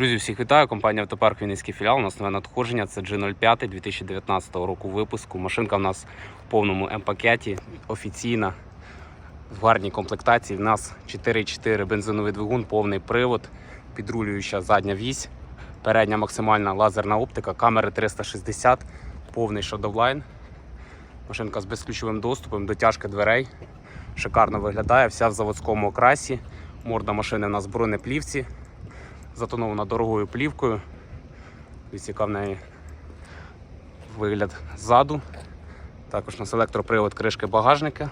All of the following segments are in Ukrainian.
Друзі, всіх вітаю. Компанія Автопарк Вінницький філіал. У нас нове надходження. Це G05 2019 року випуску. Машинка в нас в повному М-пакеті, офіційна, в гарній комплектації. В нас 4,4 бензиновий двигун, повний привод, підрулююча задня вісь, передня максимальна лазерна оптика, камери 360, повний шадовлайн. Машинка з безключовим доступом, дотяжки дверей. Шикарно виглядає, вся в заводському окрасі. Морда машини у нас в бронеплівці затонована дорогою плівкою. В неї вигляд ззаду. Також у нас електропривод кришки багажника.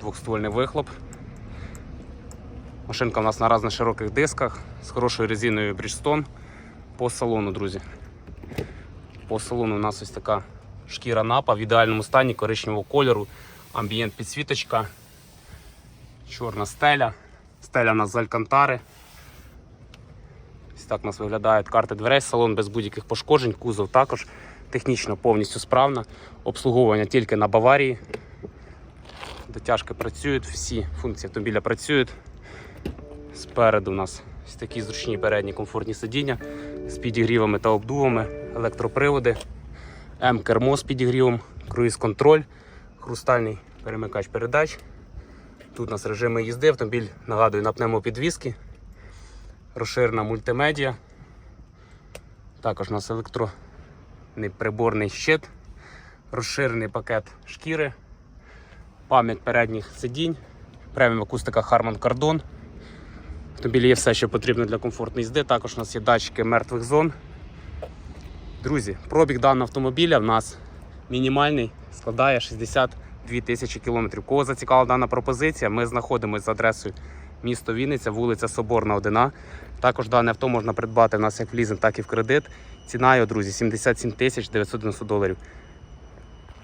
Двохствольний вихлоп. Машинка у нас на різних широких дисках з хорошою резиною Bridgestone. По салону, друзі. По салону у нас ось така шкіра напа в ідеальному стані коричневого кольору, амбієнт підсвіточка, чорна стеля. Стеля у нас з алькантари. Так у нас виглядають карти дверей, салон без будь-яких пошкоджень, кузов також технічно повністю справна. Обслуговування тільки на Баварії. Дотяжки працюють, всі функції автомобіля працюють. Спереду у нас такі зручні передні комфортні сидіння з підігрівами та обдувами, електроприводи, М-кермо з підігрівом, круїз-контроль, хрустальний перемикач передач. Тут у нас режими їзди, автомобіль нагадую на пневмопідвіски розширена мультимедіа. Також у нас електронний щит, розширений пакет шкіри, пам'ять передніх сидінь, преміум акустика Harman Kardon. Автомобілі є все, що потрібно для комфортної їзди. Також у нас є датчики мертвих зон. Друзі, пробіг даного автомобіля в нас мінімальний, складає 62 тисячі кілометрів. Кого зацікавила дана пропозиція, ми знаходимося за адресою місто Вінниця, вулиця Соборна, 1. Також дане авто можна придбати в нас як в лізинг, так і в кредит. Ціна його, друзі, 77 тисяч 990 доларів.